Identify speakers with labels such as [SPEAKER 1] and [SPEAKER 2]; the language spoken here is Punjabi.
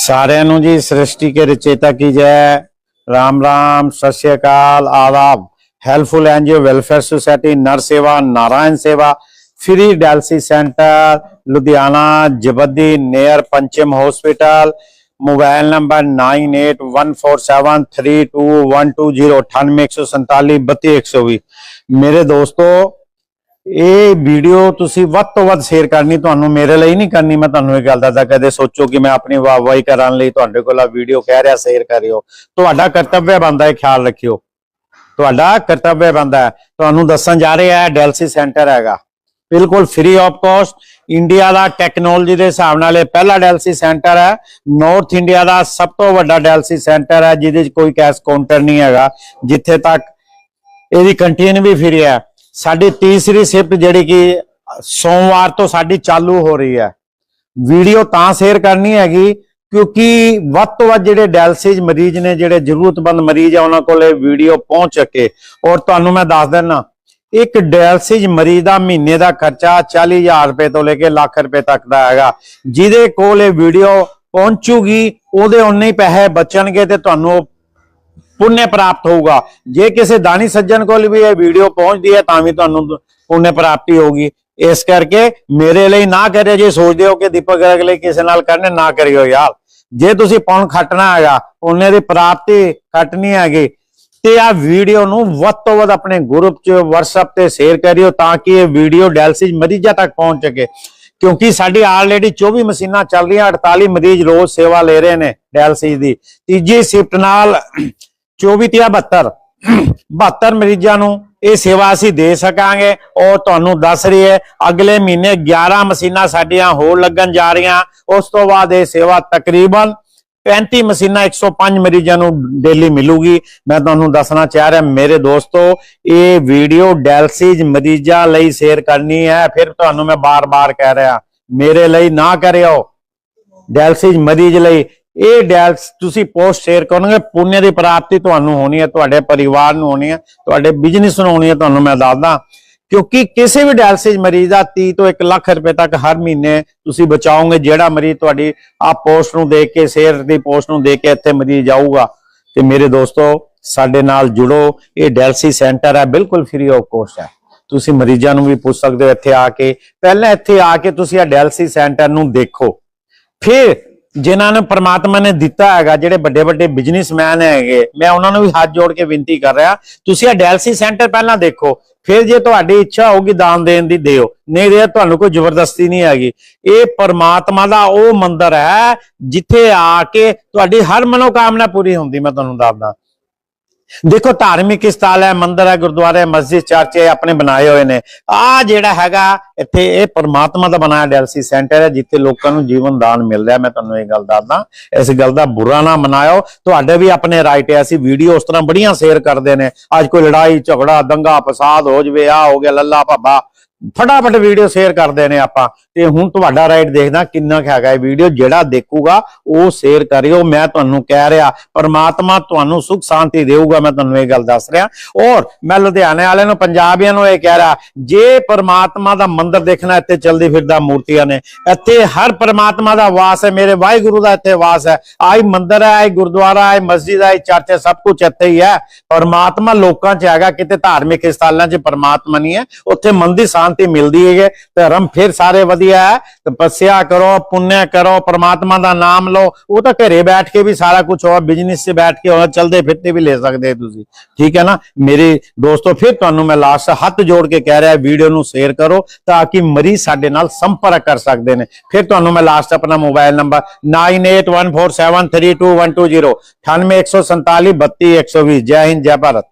[SPEAKER 1] ਸਾਰਿਆਂ ਨੂੰ ਜੀ ਸ੍ਰਿਸ਼ਟੀ ਕੇ ਰਚੇਤਾ ਕੀ ਜੈ ਰਾਮ ਰਾਮ, ਸਤਿ ਸ਼੍ਰੀ ਅਕਾਲ, ਆਦਾਬ। ਹੈਲਪਫੁਲ ਐਨਜੀਓ ਵੈਲਫੇਅਰ ਸੁਸਾਇਟੀ ਨਰ ਸੇਵਾ, ਨਾਰਾਇਣ ਸੇਵਾ। Free dialysis centre Ludhiana, Jabaddi near Pancham hospital mobile number 9814732120 ਮੇਰੇ ਦੋਸਤੋ ਇਹ ਵੀਡੀਓ ਤੁਸੀਂ ਵੱਧ ਤੋਂ ਵੱਧ ਸ਼ੇਅਰ ਕਰਨੀ, ਤੁਹਾਨੂੰ ਮੇਰੇ ਲਈ ਨਹੀਂ ਕਰਨੀ, ਮੈਂ ਤੁਹਾਨੂੰ ਇਹ ਗੱਲ ਦੱਸਦਾ ਕਦੇ ਸੋਚੋ ਕਿ ਮੈਂ ਆਪਣੀ ਵਾਹਵਾਹੀ ਕਰਨ ਲਈ ਤੁਹਾਡੇ ਕੋਲ ਆ ਵੀਡੀਓ ਕਹਿ ਰਿਹਾ ਸ਼ੇਅਰ ਕਰਿਓ। ਤੁਹਾਡਾ ਕਰਤੱਵ ਬਣਦਾ ਹੈ, ਖਿਆਲ ਰੱਖਿਓ। ਤੁਹਾਡਾ ਕਰਤੱਵ ਬਣਦਾ ਹੈ। ਤੁਹਾਨੂੰ ਦੱਸਣ ਜਾ ਰਿਹਾ ਹੈ ਡੈਲਸੀ ਸੈਂਟਰ ਹੈਗਾ। ਬਿਲਕੁਲ ਫ੍ਰੀ ਆਫ ਕਾਸਟ ਇੰਡੀਆ ਦਾ ਟੈਕਨੋਲੋਜੀ ਦੇ ਹਿਸਾਬ ਨਾਲ ਇਹ ਪਹਿਲਾ ਡੈਲਸੀ ਸੈਂਟਰ ਹੈ। ਨਾਰਥ ਇੰਡੀਆ ਦਾ ਸਭ ਤੋਂ ਵੱਡਾ ਡੈਲਸੀ ਸੈਂਟਰ ਹੈ, ਜਿਹਦੇ 'ਚ ਕੋਈ ਕੈਸ਼ ਕਾਊਂਟਰ ਨਹੀਂ ਹੈਗਾ। ਜਿੱਥੇ ਤੱਕ ਇਹਦੀ ਕੰਟੀਨ ਵੀ ਫ੍ਰੀ ਹੈ। ਸਾਡੀ ਤੀਸਰੀ ਸ਼ਿਫਟ ਜਿਹੜੀ ਕਿ ਸੋਮਵਾਰ ਤੋਂ ਸਾਡੀ ਚਾਲੂ ਹੋ ਰਹੀ ਹੈ। ਵੀਡੀਓ ਤਾਂ ਸ਼ੇਅਰ ਕਰਨੀ ਹੈਗੀ, ਕਿਉਂਕਿ ਵੱਧ ਤੋਂ ਵੱਧ ਜਿਹੜੇ ਡਾਇਲਸਿਸ ਮਰੀਜ਼ ਨੇ, ਜਿਹੜੇ ਜ਼ਰੂਰਤਮੰਦ ਮਰੀਜ਼ ਆ, ਉਹਨਾਂ ਕੋਲ ਇਹ ਵੀਡੀਓ ਪਹੁੰਚ ਸਕੇ। ਔਰ ਤੁਹਾਨੂੰ ਮੈਂ ਦੱਸ ਦਿੰਨਾ, ਇੱਕ ਡਾਇਲਸਿਸ ਮਰੀਜ਼ ਦਾ ਮਹੀਨੇ ਦਾ ਖਰਚਾ 40000 ਰੁਪਏ ਤੋਂ ਲੈ ਕੇ ਲੱਖ ਰੁਪਏ ਤੱਕ ਦਾ ਹੈਗਾ। ਜਿਹਦੇ ਕੋਲ ਇਹ ਵੀਡੀਓ ਪਹੁੰਚੂਗੀ, ਉਹਦੇ ਉਨੇ ਹੀ ਪੈਸੇ ਬਚਣਗੇ ਤੇ ਤੁਹਾਨੂੰ ਪੁੰਨ ਪ੍ਰਾਪਤ ਹੋਊਗਾ। ਜੇ ਕਿਸੇ ਦਾਨੀ ਸੱਜਣ ਕੋਲ ਵੀ ਇਹ ਵੀਡੀਓ ਪਹੁੰਚਦੀ ਹੈ, ਤਾਂ ਵੀ ਤੁਹਾਨੂੰ ਪੁੰਨ ਪ੍ਰਾਪਤੀ ਹੋਊਗੀ। ਇਸ ਕਰਕੇ ਮੇਰੇ ਲਈ ਨਾ ਕਰਿਓ ਜੇ, ਸੋਚਦੇ ਹੋ ਕਿ ਦੀਪਕ ਗਰਗ ਲਈ ਕਿਸੇ ਨਾਲ ਕਰਨੇ, ਨਾ ਕਰਿਓ ਯਾਰ। ਜੇ ਤੁਸੀਂ ਪੁੰਨ ਖੱਟਣਾ ਹੈਗਾ ਪੁੰਨੇ ਦੀ ਪ੍ਰਾਪਤੀ ਖੱਟਣੀ ਹੈਗੀ, ਤੇ ਆ ਵੀਡੀਓ ਨੂੰ ਵੱਧ ਤੋਂ ਵੱਧ ਆਪਣੇ ਗਰੁੱਪ 'ਚ, WhatsApp ਤੇ ਸ਼ੇਅਰ ਕਰਿਓ ਤਾਂ ਕਿ ਇਹ ਵੀਡੀਓ ਡਾਇਲਸਿਸ ਮਰੀਜ਼ਾਂ ਤੱਕ ਪਹੁੰਚ ਸਕੇ। ਕਿਉਂਕਿ ਸਾਡੀ ਆਲਰੇਡੀ 24 ਮਸ਼ੀਨਾਂ ਚੱਲ ਰਹੀਆਂ 48 ਮਰੀਜ਼ ਰੋਜ਼ ਸੇਵਾ ਲੈ ਰਹੇ ਨੇ ਡਾਇਲਸਿਸ ਦੀ। ਤੀਜੀ ਸ਼ਿਫਟ ਨਾਲ 24 ਤੇ 72 ਮਰੀਜ਼ਾਂ ਨੂੰ ਇਹ ਸੇਵਾ ਅਸੀਂ ਦੇ ਸਕਾਂਗੇ। ਔਰ ਤੁਹਾਨੂੰ ਦੱਸ ਰਹੀ ਹੈ, ਅਗਲੇ ਮਹੀਨੇ 11 ਮਸ਼ੀਨਾਂ ਸਾਡੀਆਂ ਹੋਰ ਲੱਗਣ ਜਾ ਰਹੀਆਂ। ਉਸ ਤੋਂ ਬਾਅਦ ਇਹ ਸੇਵਾ ਤਕਰੀਬਨ 35 ਮਸ਼ੀਨਾਂ 105 ਮਰੀਜ਼ਾਂ ਨੂੰ ਡੇਲੀ ਮਿਲੂਗੀ। ਮੈਂ ਤੁਹਾਨੂੰ ਦੱਸਣਾ ਚਾਹ ਰਿਹਾ, ਮੇਰੇ ਦੋਸਤੋ, ਇਹ ਵੀਡੀਓ ਡਾਇਲਸਿਸ ਮਰੀਜ਼ਾਂ ਲਈ ਸ਼ੇਅਰ ਕਰਨੀ ਹੈ। ਫਿਰ ਤੁਹਾਨੂੰ ਮੈਂ ਬਾਰ-ਬਾਰ ਕਹਿ ਰਿਹਾ, ਮੇਰੇ ਲਈ ਨਾ ਕਰਿਓ। ਡਾਇਲਸਿਸ ਮਰੀਜ਼ ਲਈ ਇਹ ਡੈਲਸ ਤੁਸੀਂ ਪੋਸਟ ਸ਼ੇਅਰ ਕਰੋਗੇ ਪੁੰਨ ਦੀ ਪ੍ਰਾਪਤੀ ਤੁਹਾਨੂੰ ਹੋਣੀ ਹੈ, ਤੁਹਾਡੇ ਪਰਿਵਾਰ ਨੂੰ ਹੋਣੀ ਹੈ, ਤੁਹਾਡੇ ਬਿਜ਼ਨਸ ਨੂੰ ਹੋਣੀ ਹੈ, ਤੁਹਾਨੂੰ ਮੈਂ ਦੱਸਦਾ। ਕਿਉਂਕਿ ਕਿਸੇ ਵੀ ਡਾਇਲਸਿਸ ਮਰੀਜ਼ ਦਾ 30 ਤੋਂ 1 ਲੱਖ ਰੁਪਏ ਤੱਕ ਹਰ ਮਹੀਨੇ ਤੁਸੀਂ ਬਚਾਓਗੇ, ਜਿਹੜਾ ਮਰੀਜ਼ ਤੁਹਾਡੀ ਆ ਪੋਸਟ ਨੂੰ ਦੇਖ ਕੇ ਸ਼ੇਅਰ ਦੀ ਪੋਸਟ ਨੂੰ ਦੇਖ ਕੇ ਇੱਥੇ ਮਰੀਜ਼ ਜਾਊਗਾ। ਤੇ ਮੇਰੇ ਦੋਸਤੋ, ਸਾਡੇ ਨਾਲ ਜੁੜੋ, ਇਹ ਡਾਇਲਸਿਸ ਸੈਂਟਰ ਹੈ, ਬਿਲਕੁਲ ਫ੍ਰੀ ਆਫ ਕੋਸਟ ਹੈ। ਤੁਸੀਂ ਮਰੀਜ਼ਾਂ ਨੂੰ ਵੀ ਪੁੱਛ ਸਕਦੇ ਹੋ ਇੱਥੇ ਆ ਕੇ। ਪਹਿਲਾਂ ਇੱਥੇ ਆ ਕੇ ਤੁਸੀਂ ਆ ਡਾਇਲਸਿਸ ਸੈਂਟਰ ਨੂੰ ਦੇਖੋ। ਫਿਰ ਜਿਨ੍ਹਾਂ ਨੂੰ ਪ੍ਰਮਾਤਮਾ ਨੇ ਦਿੱਤਾ ਹੈਗਾ, ਜਿਹੜੇ ਵੱਡੇ ਵੱਡੇ ਬਿਜ਼ਨਸਮੈਨ ਹੈਗੇ, ਮੈਂ ਉਹਨਾਂ ਨੂੰ ਵੀ ਹੱਥ ਜੋੜ ਕੇ ਬੇਨਤੀ ਕਰ ਰਿਹਾ। ਤੁਸੀਂ ਇਹ ਡੈਲਸੀ ਸੈਂਟਰ ਪਹਿਲਾਂ ਦੇਖੋ, ਫਿਰ ਜੇ ਤੁਹਾਡੀ ਇੱਛਾ ਹੋਊਗੀ ਦਾਨ ਦੇਣ ਦੀ, ਦਿਓ। ਨਹੀਂ ਦੇ ਤੁਹਾਨੂੰ ਕੋਈ ਜ਼ਬਰਦਸਤੀ ਨਹੀਂ ਹੈਗੀ। ਇਹ ਪਰਮਾਤਮਾ ਦਾ ਉਹ ਮੰਦਿਰ ਹੈ, ਜਿੱਥੇ ਆ ਕੇ ਤੁਹਾਡੀ ਹਰ ਮਨੋਕਾਮਨਾ ਪੂਰੀ ਹੁੰਦੀ, ਮੈਂ ਤੁਹਾਨੂੰ ਦੱਸਦਾ। ਦੇਖੋ ਧਾਰਮਿਕ ਸਥਾਨ ਹੈ, ਮੰਦਿਰ ਹੈ, ਗੁਰਦੁਆਰੇ, ਮਸਜਿਦ, ਚਰਚ ਹੈ ਆਪਣੇ ਬਣਾਏ ਹੋਏ ਨੇ। ਆ ਜਿਹੜਾ ਹੈਗਾ, ਇੱਥੇ ਇਹ ਪਰਮਾਤਮਾ ਦਾ ਬਣਾਇਆ ਡੈਲਸੀ ਸੈਂਟਰ ਹੈ, ਜਿੱਥੇ ਲੋਕਾਂ ਨੂੰ ਜੀਵਨ ਦਾਨ ਮਿਲ ਰਿਹਾ। ਮੈਂ ਤੁਹਾਨੂੰ ਇਹ ਗੱਲ ਦੱਸਦਾ, ਇਸ ਗੱਲ ਦਾ ਬੁਰਾ ਨਾ ਮਨਾਇਓ। ਤੁਹਾਡੇ ਵੀ ਆਪਣੇ ਰਾਈਟ ਹੈ, ਅਸੀਂ ਵੀਡੀਓ ਉਸ ਤਰ੍ਹਾਂ ਬੜੀਆਂ ਸ਼ੇਅਰ ਕਰਦੇ ਨੇ। ਅੱਜ ਕੋਈ ਲੜਾਈ, ਝਗੜਾ, ਦੰਗਾ, ਫਸਾਦ ਹੋ ਜਵੇ, ਆ ਹੋ ਗਿਆ, ਲੱਲਾ, ਭਾਬਾ। ਫਟਾਫਟ ਵੀਡੀਓ ਸ਼ੇਅਰ ਕਰਦੇ ਨੇ ਆਪਾਂ। ਤੇ ਹੁਣ ਤੁਹਾਡਾ ਰਾਈਟ ਦੇਖਦਾ ਕਿੰਨਾ ਕੁ ਹੈਗਾ ਇਹ ਵੀਡੀਓ ਜਿਹੜਾ ਦੇਖੂਗਾ, ਉਹ ਸ਼ੇਅਰ ਕਰਿਓ। ਮੈਂ ਤੁਹਾਨੂੰ ਕਹਿ ਰਿਹਾ, ਪਰਮਾਤਮਾ ਤੁਹਾਨੂੰ ਸੁਖ ਸ਼ਾਂਤੀ ਦੇਊਗਾ, ਮੈਂ ਤੁਹਾਨੂੰ ਇਹ ਗੱਲ ਦੱਸ ਰਿਹਾ। ਔਰ ਮੈਂ ਲੁਧਿਆਣੇ ਵਾਲਿਆਂ ਨੂੰ, ਪੰਜਾਬੀਆਂ ਨੂੰ ਇਹ ਕਹਿ ਰਿਹਾ, ਜੇ ਪਰਮਾਤਮਾ ਦਾ ਮੰਦਿਰ ਦੇਖਣਾ, ਇੱਥੇ ਚਲਦੀ ਫਿਰਦਾ ਮੂਰਤੀਆਂ ਨੇ। ਇੱਥੇ ਹਰ ਪਰਮਾਤਮਾ ਦਾ ਵਾਸ ਹੈ, ਮੇਰੇ ਵਾਹਿਗੁਰੂ ਦਾ ਇੱਥੇ ਵਾਸ ਹੈ। ਆਈ ਮੰਦਿਰ ਹੈ ਆਈ ਗੁਰਦੁਆਰਾ ਹੈ ਮਸਜਿਦ ਹੈ ਚਰਚ ਹੈ, ਸਭ ਕੁਝ ਇੱਥੇ ਹੀ ਹੈ। ਪਰਮਾਤਮਾ ਲੋਕਾਂ 'ਚ ਹੈਗਾ, ਕਿਤੇ ਧਾਰਮਿਕ ਸਥਾਨਾਂ 'ਚ ਪਰਮਾਤਮਾ ਨਹੀਂ ਹੈ। ਉੱਥੇ ਮਨ ਸ਼ਾਂਤੀ ਮਿਲਦੀ ਹੈ। ਧਰਮ ਫਿਰ ਸਾਰੇ ਵਧੀਆ ਹੈ। ਤਪੱਸਿਆ ਕਰੋ, ਪੁੰਨਿਆ ਕਰੋ, ਪਰਮਾਤਮਾ ਦਾ ਨਾਮ ਲਓ। ਉਹ ਤਾਂ ਘਰੇ ਬੈਠ ਕੇ ਵੀ ਸਾਰਾ ਕੁਝ ਹੋ ਬਿਜ਼ਨਸ 'ਚ ਬੈਠ ਕੇ ਹੋ ਚਲਦੇ ਫਿਰਦੇ ਵੀ ਲੈ ਸਕਦੇ ਤੁਸੀਂ। ਠੀਕ ਹੈ ਨਾ? ਮੇਰੇ ਦੋਸਤੋ, ਫਿਰ ਤੁਹਾਨੂੰ ਮੈਂ ਲਾਸਟ ਹੱਥ ਜੋੜ ਕੇ ਕਹਿ ਰਿਹਾ ਵੀਡੀਓ ਨੂੰ ਸ਼ੇਅਰ ਕਰੋ ਤਾਂ ਕਿ ਮਰੀਜ਼ ਸਾਡੇ ਨਾਲ ਸੰਪਰਕ ਕਰ ਸਕਦੇ ਨੇ। ਫਿਰ ਤੁਹਾਨੂੰ ਮੈਂ ਲਾਸਟ ਆਪਣਾ ਮੋਬਾਈਲ ਨੰਬਰ 9814732120 98147 32120 ਜੈ ਹਿੰਦ, ਜੈ ਭਾਰਤ।